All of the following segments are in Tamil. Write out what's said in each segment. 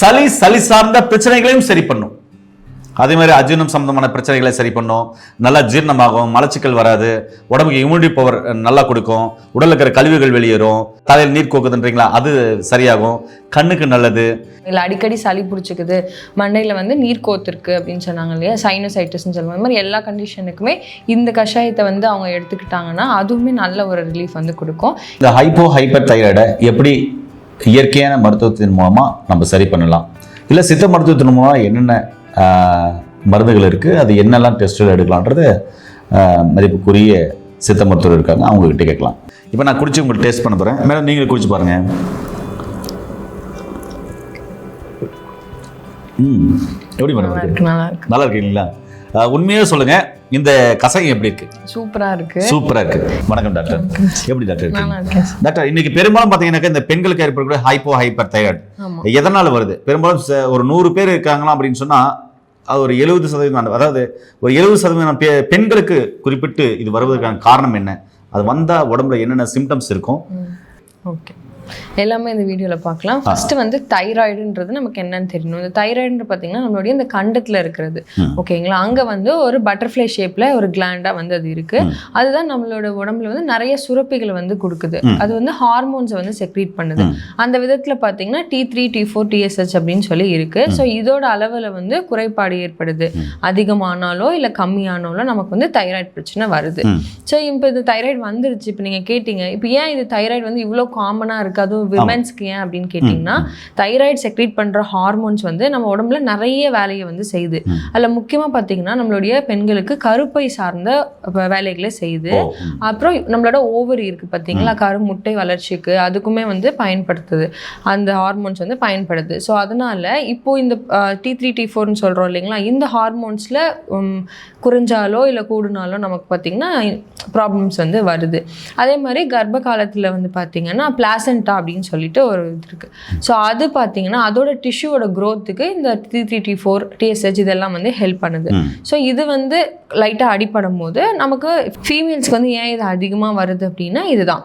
சளி சளி சார்ந்த பிரச்சனைகளையும் சரி பண்ணும். அதே மாதிரி அஜீர்ணம் சம்பந்தமான பிரச்சனைகளை சரி பண்ணும். நல்லா ஜீரணமாகும் மலச்சிக்கல் வராது உடம்புக்கு இம்யூனிட்டி பவர் நல்லா கொடுக்கும் உடல்ல இருக்கிற கழிவுகள் வெளியேறும் தலையில் நீர் கோக்குதுன்றீங்களா அது சரியாகும். கண்ணுக்கு நல்லது. இல்லை அடிக்கடி சளி பிடிச்சிக்குது. மண்டையில் வந்து நீர் கோத்திருக்கு அப்படின்னு சொன்னாங்க இல்லையா? சைனோசைட்டிஸ்னு சொல்லுவாங்க. இந்த மாதிரி எல்லா கண்டிஷனுக்குமே இந்த கஷாயத்தை வந்து அவங்க எடுத்துக்கிட்டாங்கன்னா அதுவுமே நல்ல ஒரு ரிலீஃப் வந்து கொடுக்கும். இந்த ஹைப்போ ஹைப்பர் தைராய்டை எப்படி இயற்கையான மருத்துவத்தின் மூலமாக நம்ம சரி பண்ணலாம். இல்லை சித்த மருத்துவத்தின் மூலமாக என்னென்ன மருந்துகள் இருக்குது அது என்னெல்லாம் டெஸ்ட்டுகள் எடுக்கலான்றது மதிப்புக்குரிய சித்த மருத்துவர் இருக்காங்க அவங்ககிட்ட கேட்கலாம். இப்போ நான் குடிச்சு உங்களுக்கு டேஸ்ட் பண்ண போகிறேன் மேடம் நீங்களும் குடிச்சு பாருங்கள் ம். எப்படி மேடம் நல்லா இருக்கு நல்லா இருக்கு. நல்லா இருக்கீங்களா? உண்மையாக சொல்லுங்கள் இந்த கசகம் எப்படி இருக்கு? சூப்பராக இருக்கு. சூப்பரா இருக்கு. வணக்கம் டாக்டர். எப்படி டாக்டர் டாக்டர் இன்னைக்கு பெரும்பாலும் பாத்தீங்கன்னாக்கா இந்த பெண்களுக்கு ஏற்படக்கூடிய ஹைப்போ ஹைப்பர் தைராய்டு எதனால வருது? பெரும்பாலும் ஒரு நூறு பேர் இருக்காங்களா அப்படின்னு சொன்னா அது ஒரு எழுபது சதவீதம் அதாவது ஒரு எழுபது சதவீதம் பெண்களுக்கு குறிப்பிட்டு இது வருவதற்கான காரணம் என்ன? அது வந்தா உடம்புல என்னென்ன சிம்டம்ஸ் இருக்கும்? ஓகே. எல்லாமே இந்த வீடியோவில் பார்க்கலாம் ஃபர்ஸ்ட் வந்து தைராய்டுன்றது நமக்கு என்னன்னு தெரியணும். இந்த தைராய்டுன்ற பார்த்தீங்கன்னா நம்மளுடைய இந்த கண்டத்தில் இருக்கிறது. ஓகேங்களா? அங்கே வந்து ஒரு பட்டர்ஃப்ளை ஷேப்பில் ஒரு கிளாண்டாக வந்து அது இருக்கு. ம். அதுதான் நம்மளோட உடம்புல வந்து நிறைய சுரப்பிகளை வந்து கொடுக்குது. அது வந்து ஹார்மோன்ஸை வந்து செக்ரீட் பண்ணுது. அந்த விதத்தில் பார்த்தீங்கன்னா T three T four TSH அப்படின்னு சொல்லி இருக்கு. ஸோ இதோட அளவில் வந்து குறைபாடு ஏற்படுது. அதிகமானாலோ இல்லை கம்மியானாலோ நமக்கு வந்து தைராய்டு பிரச்சனை வருது. ஸோ இப்போ இது தைராய்டு வந்துருச்சு. இப்போ நீங்கள் கேட்டீங்க. இப்போ ஏன் இது தைராய்டு வந்து இவ்வளோ காமனாக இருக்குது அதுவும் விமென்ஸ்க்கு ஏன் அப்படின்னு கேட்டிங்கன்னா தைராய்டு செக்ரீட் பண்ணுற ஹார்மோன்ஸ் வந்து நம்ம உடம்புல நிறைய வேலையை வந்து செய்யுது. அதில் முக்கியமாக பார்த்தீங்கன்னா நம்மளுடைய பெண்களுக்கு கருப்பை சார்ந்த வேலைகளை செய்யுது. அப்புறம் நம்மளோட ஓவரி இருக்குது பார்த்தீங்களா கரு முட்டை வளர்ச்சிக்கு அதுக்குமே வந்து பயன்படுத்துது. அந்த ஹார்மோன்ஸ் வந்து பயன்படுது. ஸோ அதனால இப்போ இந்த டி த்ரீ டி ஃபோர்னு சொல்கிறோம் இல்லைங்களா இந்த ஹார்மோன்ஸில் குறைஞ்சாலோ இல்லை கூடுனாலோ நமக்கு பார்த்தீங்கன்னா ப்ராப்ளம்ஸ் வந்து வருது. அதே மாதிரி கர்ப்ப காலத்தில் வந்து பார்த்தீங்கன்னா பிளாசண்டா அப்படின்னு சொல்லிட்டு ஒரு இது இருக்குது ஸோ அது பார்த்தீங்கன்னா அதோட டிஷ்யூவோட க்ரோத்துக்கு இந்த T three T four TSH இதெல்லாம் வந்து ஹெல்ப் பண்ணுது. ஸோ இது வந்து லைட்டாக அடிப்படும் போது நமக்கு ஃபீமேல்ஸ்க்கு வந்து ஏன் இது அதிகமாக வருது அப்படின்னா இதுதான்.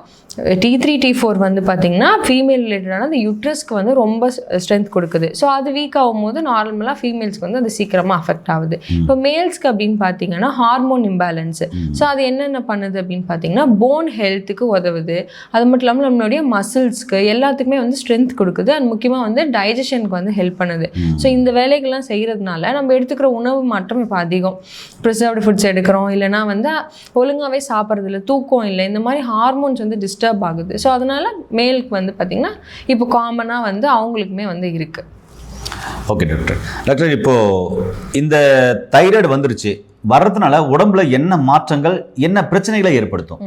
டி த்ரீ டி ஃபோர் வந்து பார்த்தீங்கன்னா ஃபீமேல் ரிலேட்டடான அந்த யுட்ரஸ்க்கு வந்து ரொம்ப ஸ்ட்ரென்த் கொடுக்குது. ஸோ அது வீக் ஆகும்போது நார்மலாக ஃபீமேல்ஸ்க்கு வந்து அது சீக்கிரமாக அஃபெக்ட் ஆகுது. இப்போ மேல்ஸ்க்கு அப்படின்னு பார்த்தீங்கன்னா ஹார்மோன் இம்பேலன்ஸு ஸோ அது என்னென்ன பண்ணுது அப்படின்னு பார்த்தீங்கன்னா போன் ஹெல்த்துக்கு உதவுது. அது மட்டும் இல்லாமல் நம்மளுடைய மசில்ஸ்க்கு எல்லாத்துக்குமே வந்து ஸ்ட்ரென்த் கொடுக்குது. அண்ட் முக்கியமாக வந்து டைஜஷனுக்கு வந்து ஹெல்ப் பண்ணுது. ஸோ இந்த வேலைகள்லாம் செய்கிறதுனால நம்ம எடுத்துக்கிற உணவு மாற்றம் இப்போ அதிகம். ப்ரிசர்வ்டு ஃபுட்ஸ் எடுக்கிறோம். இல்லைனா வந்து ஒழுங்காகவே சாப்பிட்றது இல்லை தூக்கம் இல்லை. இந்த மாதிரி ஹார்மோன்ஸ் வந்து டிஸ்டர்ப் ஆகுது. ஸோ அதனால் மேலுக்கு வந்து பார்த்திங்கன்னா இப்போ காமனாக வந்து அவங்களுக்குமே வந்து இருக்குது ஓகே டாக்டர் டாக்டர் இப்போது இந்த தைராய்டு வந்துருச்சு. வர்றதுனால உடம்புல என்ன மாற்றங்கள் என்ன பிரச்சனைகளை ஏற்படுத்தும்.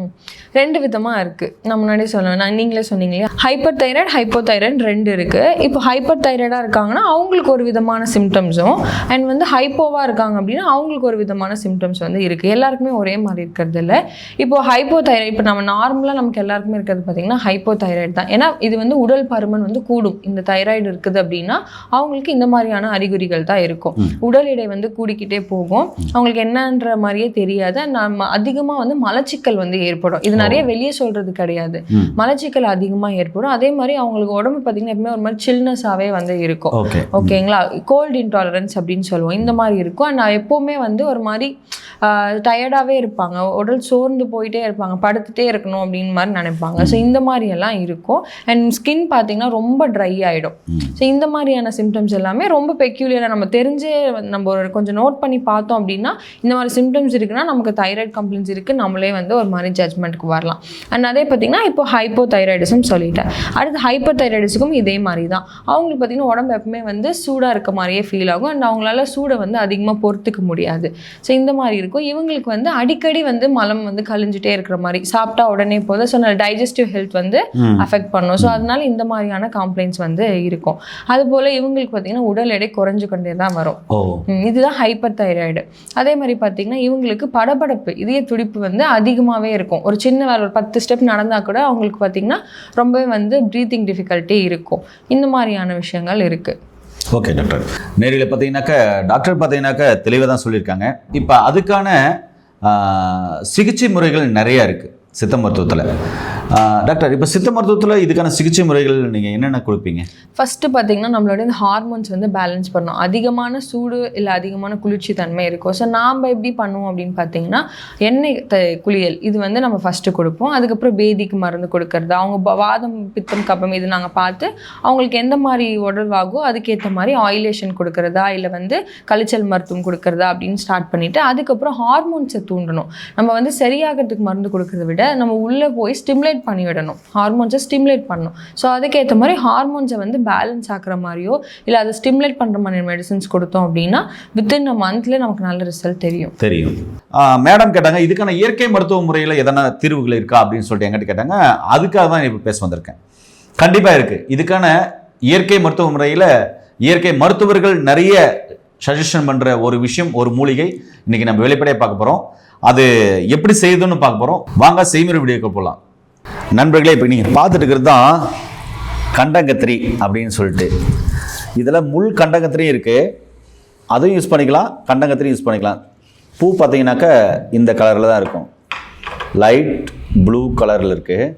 ரெண்டு விதமாக இருக்குது நான் முன்னாடியே சொன்னேன். நான் நீங்களே சொன்னீங்க இல்லையா? ஹைப்பர் தைராய்டு ஹைப்போ தைராய்டு ரெண்டு இருக்குது இப்போ ஹைப்பர் தைராய்டாக இருக்காங்கன்னா அவங்களுக்கு ஒரு விதமான சிம்டம்ஸும் அண்ட் வந்து ஹைப்போவாக இருக்காங்க அப்படின்னா அவங்களுக்கு ஒரு விதமான சிம்டம்ஸ் வந்து இருக்குது எல்லாருக்குமே ஒரே மாதிரி இருக்கிறது இல்லை. இப்போ ஹைப்போ தைராய்டு இப்போ நம்ம நார்மலாக நமக்கு எல்லாருக்குமே இருக்கிறது பார்த்தீங்கன்னா ஹைப்போ தைராய்டு தான். ஏன்னா இது வந்து உடல் பருமன் வந்து கூடும். இந்த தைராய்டு இருக்குது அப்படின்னா அவங்களுக்கு இந்த மாதிரியான அறிகுறிகள் தான் இருக்கும். உடல் எடை வந்து கூடிக்கிட்டே போகும். அவங்களுக்கு என்னன்ற மாதிரியே தெரியாது. நம்ம அதிகமாக வந்து மலச்சிக்கல் வந்து ஏற்படும். இது நிறைய வெளியே சொல்றது கிடையாது. மலச்சிக்கல் அதிகமாக ஏற்படும். அதே மாதிரி அவங்களுக்கு உடம்பு பார்த்தீங்கன்னா எப்பவுமே ஒரு மாதிரி சில்னஸாகவே வந்து இருக்கும். ஓகே. ஓகேங்களா? கோல்டு இன்டாலரன்ஸ் அப்படின்னு சொல்லுவோம். இந்த மாதிரி இருக்கும். அண்ட் எப்போவுமே வந்து ஒரு மாதிரி டயர்டாகவே இருப்பாங்க. உடல் சோர்ந்து போயிட்டே இருப்பாங்க. படுத்துட்டே இருக்கணும் அப்படின்னு மாதிரி நினைப்பாங்க. ஸோ இந்த மாதிரி எல்லாம் இருக்கும். அண்ட் ஸ்கின் பார்த்தீங்கன்னா ரொம்ப ட்ரை ஆகிடும். ஸோ இந்த மாதிரியான சிம்டம்ஸ் எல்லாமே ரொம்ப பெக்யூலியராக நம்ம தெரிஞ்சே நம்ம ஒரு கொஞ்சம் நோட் பண்ணி பார்த்தோம் அப்படின்னா இந்த மாதிரி சிம்டம்ஸ் இருக்குன்னா நமக்கு தைராய்டு கம்ப்ளைண்ட்ஸ் இருக்குது நம்மளே வந்து ஒரு மாதிரி ஜட்மெண்ட்டுக்கு வரலாம். அண்ட் அதே பார்த்தீங்கன்னா இப்போ ஹைப்போ தைராய்டிசம் சொல்லிட்டேன். அடுத்து ஹைப்பர் தைராய்டிஸுக்கும் இதே மாதிரி தான். அவங்களுக்கு பார்த்தீங்கன்னா உடம்பு எப்பவுமே வந்து சூடாக இருக்க மாதிரியே ஃபீல் ஆகும். அண்ட் அவங்களால சூடை வந்து அதிகமாக பொறுத்துக்க முடியாது. ஸோ இந்த மாதிரி இருக்கும். இவங்களுக்கு வந்து அடிக்கடி வந்து மலம் வந்து கழிஞ்சிட்டே இருக்கிற மாதிரி சாப்பிட்டா உடனே போதும். ஸோ டைஜஸ்டிவ் ஹெல்த் வந்து. அஃபெக்ட் பண்ணும். ஸோ அதனால இந்த மாதிரியான கம்ப்ளைண்ட்ஸ் வந்து இருக்கும். அதுபோல் இவங்களுக்கு பார்த்தீங்கன்னா உடல் எடை குறைஞ்சு கொண்டே தான் வரும். இதுதான் ஹைப்பர் தைராய்டு அதே மாதிரி பார்த்தீங்கன்னா இவங்களுக்கு படபடப்பு இதய துடிப்பு வந்து அதிகமாகவே இருக்கும். ஒரு சின்ன வேலை ஒரு பத்து ஸ்டெப் நடந்தால் கூட அவங்களுக்கு பார்த்தீங்கன்னா ரொம்பவே வந்து ப்ரீத்திங் டிஃபிகல்ட்டி இருக்கும். இந்த மாதிரியான விஷயங்கள் இருக்குது ஓகே டாக்டர் நேரில் பார்த்தீங்கன்னாக்கா டாக்டர் பார்த்தீங்கன்னாக்கா தெளிவாக தான் சொல்லியிருக்காங்க. இப்போ அதுக்கான சிகிச்சை முறைகள் நிறையா இருக்குது சித்த மருத்துவத்தில். டாக்டர் இப்போ சித்த மருத்துவத்தில் இதுக்கான சிகிச்சை முறைகள் நீங்கள் என்னென்ன கொடுப்பீங்க? ஃபஸ்ட்டு பார்த்தீங்கன்னா நம்மளோட இந்த ஹார்மோன்ஸ் வந்து பேலன்ஸ் பண்ணணும். அதிகமான சூடு இல்லை அதிகமான குளிர்ச்சி தன்மை இருக்கும். ஸோ நாம் எப்படி பண்ணுவோம் அப்படின்னு பார்த்தீங்கன்னா எண்ணெய் த குளியல் இது வந்து நம்ம ஃபஸ்ட்டு கொடுப்போம். அதுக்கப்புறம் பேதிக்கு மருந்து கொடுக்கறது அவங்க வாதம் பித்தம் கப்பம் இது நாங்கள் பார்த்து அவங்களுக்கு எந்த மாதிரி உடல்வாகோ அதுக்கேற்ற மாதிரி ஆயிலேஷன் கொடுக்கறதா இல்லை வந்து கழிச்சல் மருத்துவம் கொடுக்கறதா அப்படின்னு ஸ்டார்ட் பண்ணிவிட்டு அதுக்கப்புறம் ஹார்மோன்ஸை தூண்டணும். நம்ம வந்து சரியாகிறதுக்கு மருந்து கொடுக்கறத விட நம்ம உள்ளே போய் ஸ்டிமுலேட் பண்ணி விடணும் ஹார்மோன்ஸை ஸ்டிமுலேட் பண்ணணும். ஸோ அதுக்கேற்ற மாதிரி ஹார்மோன்ஸை வந்து பேலன்ஸ் ஆக்குற மாதிரியோ இல்லை அதை ஸ்டிமுலேட் பண்ணுற மாதிரி மெடிசன்ஸ் கொடுத்தோம் அப்படின்னா வித்தின் அ மந்த்ல நமக்கு நல்ல ரிசல்ட் தெரியும். தெரியும். மேடம் கேட்டாங்க இதுக்கான இயற்கை மருத்துவ முறையில் எதனா தீர்வுகள் இருக்கா அப்படின்னு சொல்லிட்டு என்கிட்ட கேட்டாங்க அதுக்காக தான் இப்போ பேச வந்திருக்கேன். கண்டிப்பாக இருக்குது இதுக்கான இயற்கை மருத்துவ முறையில் இயற்கை மருத்துவர்கள் நிறைய சஜஷன் பண்ணுற ஒரு விஷயம் ஒரு மூலிகை இன்னைக்கு நம்ம வெளிப்படையாக பார்க்க போகிறோம் அது எப்படி செய்யுதுன்னு பார்க்க போகிறோம் வாங்க செய்முறை வீடியோக்கு போகலாம் நண்பர்களே இப்போ நீங்கள் பார்த்துட்டு இருக்கிறது தான் கண்டங்கத்திரி அப்படின்னு சொல்லிட்டு. இதில் முள் கண்டங்கத்திரியும் இருக்குது அதுவும் யூஸ் பண்ணிக்கலாம் கண்டங்கத்திரி யூஸ் பண்ணிக்கலாம். பூ பார்த்தீங்கன்னாக்க இந்த கலரில் தான் இருக்கும். லைட் ப்ளூ கலரில் இருக்குது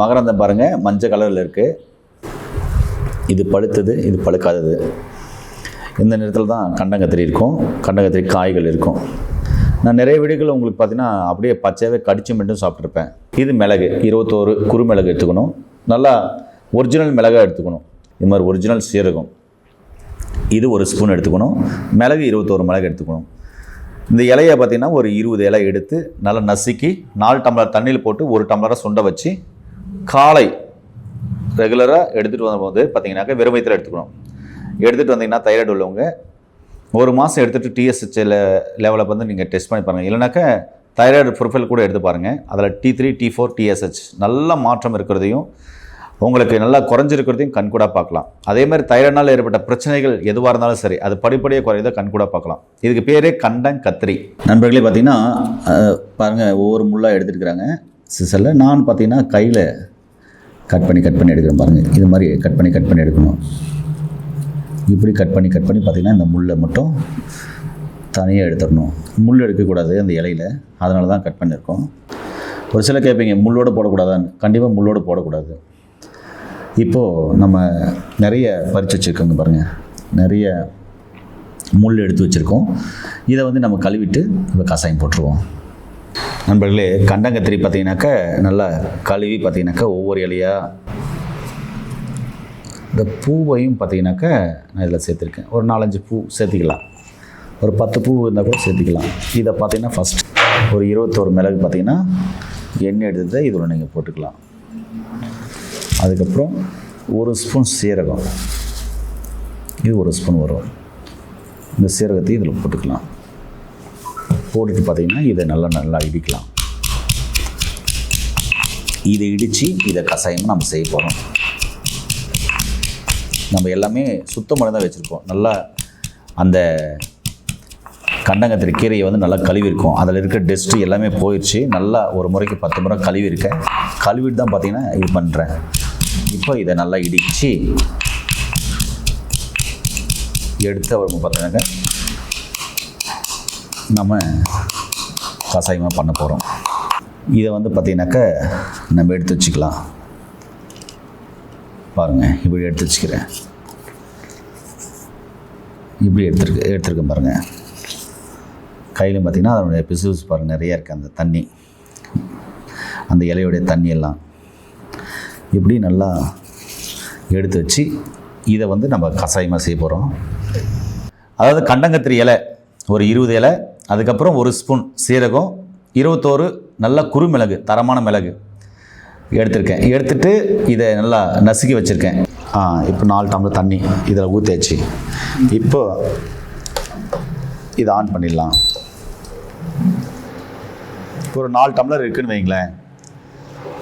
மகரந்தம் பாருங்கள் மஞ்சள் கலரில் இருக்குது இது பழுத்தது இது பழுக்காதது. இந்த நேரத்தில் தான் கண்டங்கத்திரி இருக்கும். கண்டங்கத்திரி காய்கள் இருக்கும். நான் நிறைய வீடுகளில் உங்களுக்கு பார்த்தீங்கன்னா அப்படியே பச்சையாகவே கடிச்சு மட்டும் சாப்பிட்ருப்பேன் இது மிளகு இருபத்தோரு குறு மிளகு எடுத்துக்கணும். நல்லா ஒரிஜினல் மிளகாக எடுத்துக்கணும். இது மாதிரி ஒரிஜினல் சீரகம். இது ஒரு ஸ்பூன் எடுத்துக்கணும். மிளகு இருபத்தோரு மிளகு எடுத்துக்கணும். இந்த இலையை பார்த்தீங்கன்னா ஒரு இருபது இலை எடுத்து நல்லா நசுக்கி நாலு டம்ளர் தண்ணியில் போட்டு ஒரு டம்ளரை சுண்ட வச்சு காலை ரெகுலராக எடுத்துகிட்டு வரும்போது பார்த்தீங்கன்னாக்க வெறும் வயிற்றில் எடுத்துக்கணும். எடுத்துகிட்டு வந்தீங்கன்னா தைராய்டு உள்ளவங்க ஒரு மாதம் எடுத்துகிட்டு டிஎஸ்ஹெச் லெவலில் வந்து நீங்கள் டெஸ்ட் பண்ணி பாருங்கள் இல்லைனாக்கா தைராய்டு ப்ரொஃபைல் கூட எடுத்து பாருங்கள் அதில் T three T four TSH நல்ல மாற்றம் இருக்கிறதையும் உங்களுக்கு நல்லா குறைஞ்சிருக்கிறதையும் கண்கூடாக பார்க்கலாம். அதே மாதிரி தைராய்டால் ஏற்பட்ட பிரச்சனைகள் எதுவாக இருந்தாலும் சரி அது படிப்படியாக குறையதை கண்கூடாக பார்க்கலாம். இதுக்கு பேரே கண்டன் கத்திரி. நண்பர்களே பார்த்தீங்கன்னா பாருங்கள் ஒவ்வொரு முள்ளாக எடுத்துருக்குறாங்க. சிசலில் நான் பார்த்தீங்கன்னா கையில் கட் பண்ணி கட் பண்ணி எடுக்கிறேன் பாருங்கள் இது மாதிரி கட் பண்ணி கட் பண்ணி எடுக்கணும். இப்படி கட் பண்ணி கட் பண்ணி பார்த்தீங்கன்னா இந்த முள்ளை மட்டும் தனியாக எடுத்துடணும். முள் எடுக்கக்கூடாது அந்த இலையில. அதனால தான் கட் பண்ணியிருக்கோம். ஒரு சில கேட்பீங்க முள்ளோடு போடக்கூடாதான்னு. கண்டிப்பாக முள்ளோடு போடக்கூடாது. இப்போது நம்ம நிறைய பறித்து வச்சுருக்கோங்க பாருங்கள் நிறைய முள் எடுத்து வச்சுருக்கோம். இதை வந்து நம்ம கழுவிட்டு இப்போ கசாயம் போட்டுருவோம். நண்பர்களே கண்டங்கத்திரி பார்த்தீங்கன்னாக்கா நல்லா கழுவி பார்த்தீங்கன்னாக்கா ஒவ்வொரு இலையாக இந்த பூவையும் பார்த்தீங்கன்னாக்கா நான் இதில் சேர்த்துருக்கேன். ஒரு நாலஞ்சு பூ சேர்த்திக்கலாம். ஒரு பத்து பூ இருந்தால் கூட சேர்த்திக்கலாம். இதை பார்த்தீங்கன்னா ஃபஸ்ட் ஒரு இருபத்தோரு மிளகு பார்த்தீங்கன்னா எண்ணெய் எடுத்து இதில் நீங்கள் போட்டுக்கலாம். அதுக்கப்புறம் ஒரு ஸ்பூன் சீரகம். இது ஒரு ஸ்பூன் வரும். இந்த சீரகத்தை இதில் போட்டுக்கலாம். போட்டுட்டு பார்த்தீங்கன்னா இதை நல்லா நல்லா இடிக்கலாம். இதை இடித்து இதை கஷாயமாக நம்ம செய்ய போகிறோம் நம்ம எல்லாமே சுத்தமாக தான் வச்சுருப்போம். நல்லா அந்த கண்டங்கத்திரி கீரையை வந்து நல்லா கழுவி இருக்கும் அதில் இருக்க டெஸ்ட்டு எல்லாமே போயிடுச்சு நல்லா ஒரு முறைக்கு பத்து முறை கழுவி இருக்கேன் கழுவிட்டு தான் பார்த்தீங்கன்னா இது பண்ணுறேன் இப்போ இதை நல்லா இடித்து எடுத்து அவர் பார்த்தீங்கன்னாக்க நம்ம கசாயமாக பண்ண போகிறோம் இதை வந்து பார்த்தீங்கன்னாக்கா நம்ம எடுத்து வச்சுக்கலாம். பாருங்கள் இப்படி எடுத்து வச்சுக்கிறேன். இப்படி எடுத்துருக்கு எடுத்துருக்கேன் பாருங்கள் கையிலும் பார்த்தீங்கன்னா அதனுடைய பிசுபிசு பாருங்கள் நிறைய இருக்குது அந்த தண்ணி. அந்த இலையுடைய தண்ணி எல்லாம். இப்படி நல்லா எடுத்து வச்சு இதை வந்து நம்ம கஷாயமாக செய்ய போகிறோம் அதாவது கண்டங்கத்திரி இலை ஒரு இருபது இலை அதுக்கப்புறம் ஒரு ஸ்பூன் சீரகம் இருபத்தோரு நல்ல குறுமிளகு தரமான மிளகு. எடுத்திருக்கேன். எடுத்துட்டு இதை நல்லா நசுக்கி வச்சுருக்கேன். ஆ இப்போ நாலு டம்ளர் தண்ணி இதில் ஊற்றியாச்சு இப்போ இதை ஆன் பண்ணிடலாம். இப்போ ஒரு நாலு டம்ளர் இருக்குன்னு வைங்களேன்.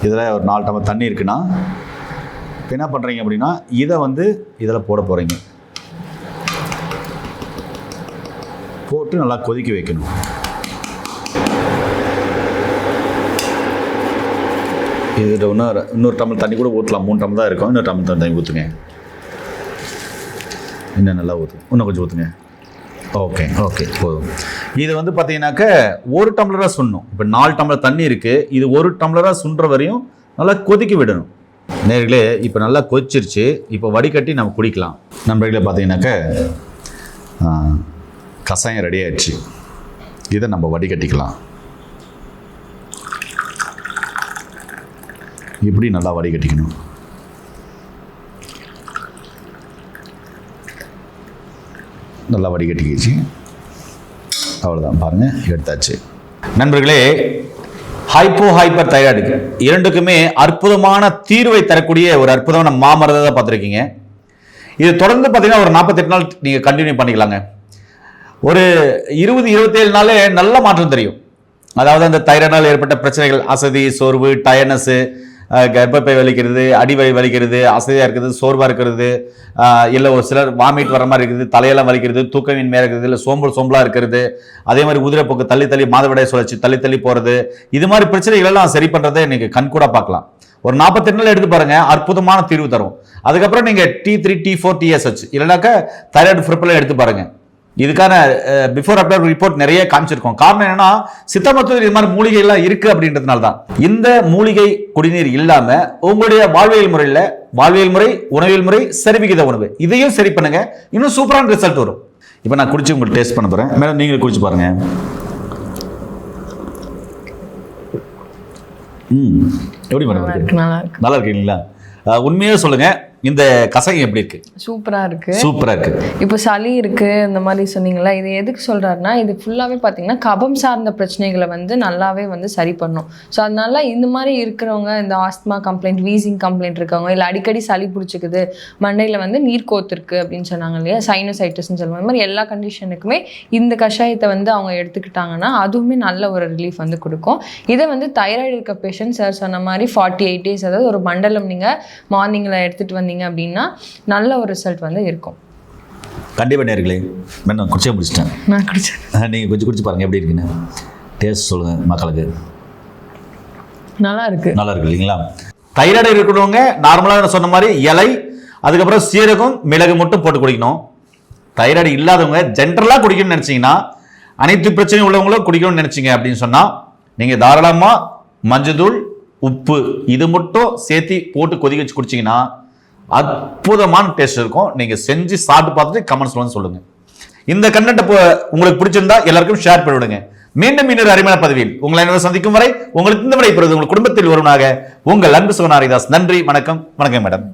இதில் ஒரு நாலு டம்ளர் தண்ணி இருக்குன்னா இப்போ என்ன பண்ணுறீங்க அப்படின்னா இதை வந்து இதில் போட போகிறீங்க போட்டு நல்லா கொதிக்க வைக்கணும். இதில் இன்னொரு இன்னொரு டம்ளர் தண்ணி கூட ஊற்றலாம் மூணு டம்ளர் தான் இருக்கும். இன்னொரு டம்ளர் தண்ணி ஊற்றுங்க இன்னும் நல்லா ஊற்று இன்னும் கொஞ்சம் ஊற்றுங்க ஓகே ஓகே போதும். இது வந்து பார்த்தீங்கன்னாக்க ஒரு டம்ளராக சுண்ணும் இப்போ நாலு டம்ளர் தண்ணி இருக்குது இது ஒரு டம்ளராக சுண்டுற வரையும் நல்லா கொதிக்க விடணும். நேர்களே இப்போ நல்லா கொதிச்சிருச்சு. இப்போ வடிகட்டி நம்ம குடிக்கலாம். நண்பர்களே பார்த்தீங்கன்னாக்க கஷாயம் ரெடி ஆயிடுச்சு. இதை நம்ம வடிகட்டிக்கலாம். இப்படி நல்லா வடிகட்டிக்கணும் நல்லா வடிகட்டிக்கிச்சு அவ்வளோதான் பாருங்கள் எடுத்தாச்சு. நண்பர்களே ஹைப்போ ஹைப்பர் தைராய்டுக்கு இரண்டுக்குமே அற்புதமான தீர்வை தரக்கூடிய ஒரு அற்புதமான மாமரத்தை தான் பார்த்துருக்கீங்க. இது தொடர்ந்து பார்த்தீங்கன்னா ஒரு நாற்பத்தெட்டு நாள் நீங்கள் கண்டினியூ பண்ணிக்கலாங்க. ஒரு இருபது இருபத்தேழு நாளே நல்ல மாற்றம் தெரியும். அதாவது அந்த தைராய்டால் ஏற்பட்ட பிரச்சனைகள் அசதி சோர்வு டயர்னஸ்ஸு கர்ப்பப்பை வலிக்கிறது அடிவழி வலிக்கிறது அசதியாக இருக்கிறது சோர்வாக இருக்கிறது இல்லை ஒரு சிலர் வாமிட் வர மாதிரி இருக்குது தலையெல்லாம் வலிக்கிறது தூக்கமின்மையாக இருக்கிறது இல்லை சோம்பல் சோம்பலாக இருக்கிறது. அதே மாதிரி குதிரைப்போக்கு தள்ளி தள்ளி மாதவிடாய் சுழற்சி தள்ளி தள்ளி போகிறது இது மாதிரி பிரச்சனைகளெல்லாம் சரி பண்ணுறதை எனக்கு கண்கூட பார்க்கலாம். ஒரு நாற்பத்தெட்டு நாள் எடுத்து பாருங்க அற்புதமான தீர்வு தரும். அதுக்கப்புறம் நீங்கள் T three T four TSH இல்லைனாக்கா தைராய்டு ஃப்ரிப்பெல்லாம் எடுத்து பாருங்கள் இதுக்கான பிஃபோர் ஆஃப்டர் ரிப்போர்ட் நிறைய காமிச்சிருக்கோம். காரணம் என்னன்னா சித்த மருத்துவத்தில் இது மாதிரி மூலிகை எல்லாம் இருக்கு அப்படின்றதுனால தான் இந்த மூலிகை குடிநீர் இல்லாம உங்களுடைய வாழ்வியல் முறையில் வாழ்வியல் முறை உணவியல் முறை சரிவிகித உணவு. இதையும் சரி பண்ணுங்க. இன்னும் சூப்பரான ரிசல்ட் வரும். இப்போ நான் குடிச்சு உங்களுக்கு டேஸ்ட் பண்ண போறேன். மேடம் நீங்களும் குடிச்சு பாருங்க. ம். எப்படி மேடம் நல்லா இருக்கு நல்லா இருக்கீங்களா? அஹ், உண்மையா சொல்லுங்க. இந்த கசகம் எப்படி இருக்கு? சூப்பரா இருக்கு. சூப்பரா இருக்கு. இப்போ சளி இருக்கு இந்த மாதிரி சொன்னீங்களா இது எதுக்கு சொல்றாருன்னா இது ஃபுல்லாவே பார்த்தீங்கன்னா கபம் சார்ந்த பிரச்சனைகளை வந்து நல்லாவே வந்து சரி பண்ணும். ஸோ அதனால இந்த மாதிரி இருக்கிறவங்க இந்த ஆஸ்துமா கம்ப்ளைண்ட் வீசிங் கம்ப்ளைண்ட் இருக்கவங்க இல்லை அடிக்கடி சளி பிடிச்சிக்குது மண்டையில் வந்து நீர் கோத்திருக்கு அப்படின்னு சொன்னாங்க இல்லையா சைனசைட்டிஸ்னு சொல்லுவாங்க. இந்த மாதிரி எல்லா கண்டிஷனுக்குமே இந்த கஷாயத்தை வந்து அவங்க எடுத்துக்கிட்டாங்கன்னா அதுவுமே நல்ல ஒரு ரிலீஃப் வந்து கொடுக்கும். இதை வந்து தைராய்டு இருக்க பேஷண்ட் சார் சொன்ன மாதிரி ஃபார்ட்டி எயிட் டேஸ் அதாவது ஒரு மண்டலம் நீங்கள் மார்னிங்கில் எடுத்துகிட்டு வந்தீங்க அப்படின்னா நல்ல ஒரு ரிசல்ட் வந்து இருக்கும். கண்டிப்பா நேர்களே மேடம் குடிச்சே முடிச்சிட்டேன். நான் குடிச்சேன். அஹ், நீங்க கொஞ்சம் குடிச்சு பாருங்க எப்படி இருக்குன்னு. டேஸ்ட் சொல்லுங்க மக்களுக்கு. நல்லா இருக்கு. நல்லா இருக்கு இல்லைங்களா? தைராய்டு இருக்கிறவங்க நார்மலாக சொன்ன மாதிரி இலை அதுக்கப்புறம் சீரகம் மிளகு மட்டும் போட்டு குடிக்கணும். தைராய்டு இல்லாதவங்க ஜென்ரலாக குடிக்கணும்னு நினச்சிங்கன்னா அனைத்து பிரச்சனையும் உள்ளவங்களும் குடிக்கணும்னு நினச்சிங்க அப்படின்னு சொன்னால் நீங்கள் தாராளமாக மஞ்சள் உப்பு இது மட்டும் சேர்த்து போட்டு கொதிக்க வச்சு குடிச்சிங்கன்னா அற்புதமான டேஸ்ட் இருக்கும். நீங்கள் செஞ்சு சாப்பிட்டு பார்த்துட்டு கமெண்ட்ஸ்ல வந்து சொல்லுங்கள் இந்த கண்டென்ட் உங்களுக்கு பிடிச்சிருந்தா எல்லாருக்கும் ஷேர் பண்ணிவிடுங்க மீண்டும் இன்னொரு அருமையான பதவியில் உங்களை அனைவரும் சந்திக்கும் வரை உங்களுக்கு இந்த விடை பெறுவது உங்கள் குடும்பத்தில் ஒருவனாக உங்கள் அன்பு சுகநாரிதாஸ் நன்றி வணக்கம் வணக்கம் மேடம்